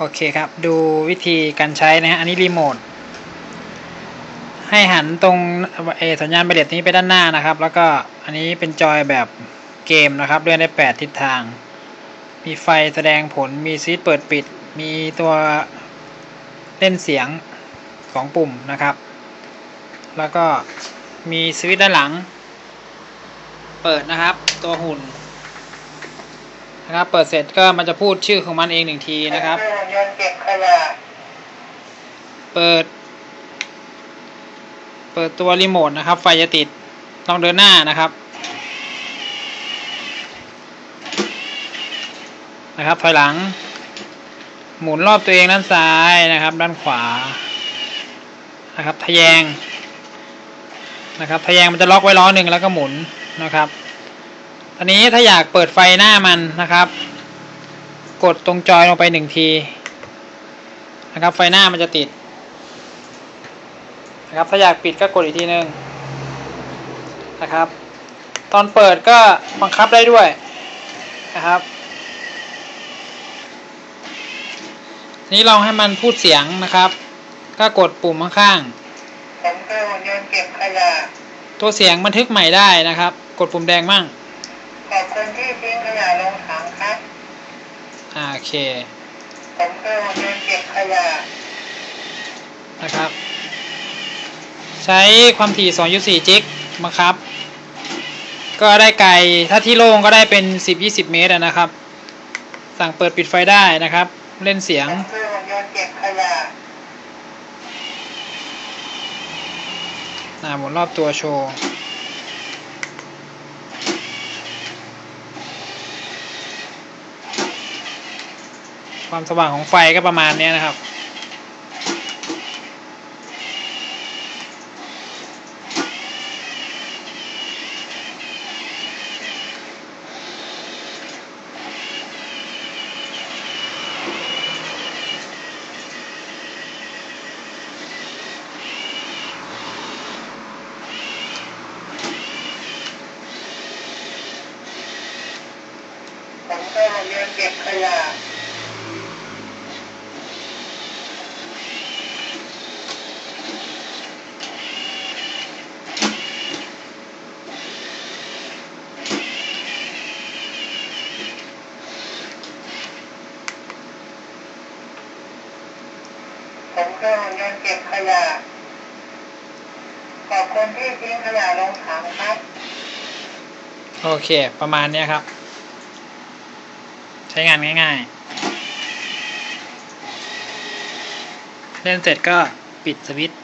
โอเคครับ ดูวิธีการใช้นะฮะ อันนี้รีโมท ให้หันตรงเอสัญญาณไบเลตนี้ไปด้านหน้านะครับ แล้วก็อันนี้เป็นจอยแบบเกมนะครับเลื่อนได้ 8 ทิศทาง มีไฟแสดงผล มีซีดเปิดปิด มีตัวเล่นเสียง2ปุ่มนะครับ แล้วก็มีสวิตช์ด้านหลัง เปิดนะครับ ตัวหุ่น นะครับ เปิดเสร็จก็มันจะพูดชื่อของมันเองหนึ่งทีนะครับ เปิด เปิดตัวรีโมทนะครับ ไฟจะติดต้องเดินหน้านะครับ นะครับถอยหลัง หมุนรอบตัวเองด้านซ้ายนะครับ ด้านขวา นะครับ ทะแยงนะครับ ทะแยงมันจะล็อกไว้ล้อหนึ่งแล้วก็หมุนนะครับ อนนี้ถ้าอยากเปิดไฟหน้ามันนะครับ กดตรงจอยลงไปหนึ่งทีนะครับ ไฟหน้ามันจะติดนะครับ ถ้าอยากปิดก็กดอีกทีนึงนะครับ ตอนเปิดก็บังคับได้ด้วยนะครับ นี้ลองให้มันพูดเสียงนะครับ ก็กดปุ่มข้างผมคือหุ่นยนต์เก็บขยะๆตัวเสียงบันทึกใหม่ได้นะครับ กดปุ่มแดงมั่ง ขอบคุณที่ทิ้งขยะลงถังครับอ่าโอเค ผมคือหุ่นยนต์เก็บขยะนะครับ ใช้ความถี่2 u 4จิกบังคับ ก็ได้ไกลถ้าที่โล่งก็ได้เป็น 10-20 เมตรอะนะครับ สั่งเปิดปิดไฟได้นะครับ เล่นเสียงผมคือหุ่นยนต์เก็บขยะอ่าหมุนรอบตัวโชว์ ความสว่างของไฟก็ประมาณนี้นะครับ ผมคือหุ่นยนเก็บขยะ ผมก็ยังเก็บขยะ ขอบคุณที่ทิ้งขยะลงถังครับ โอเค ประมาณเนี้ยครับ ใช้งานง่ายๆ เล่นเสร็จก็ปิดสวิตช์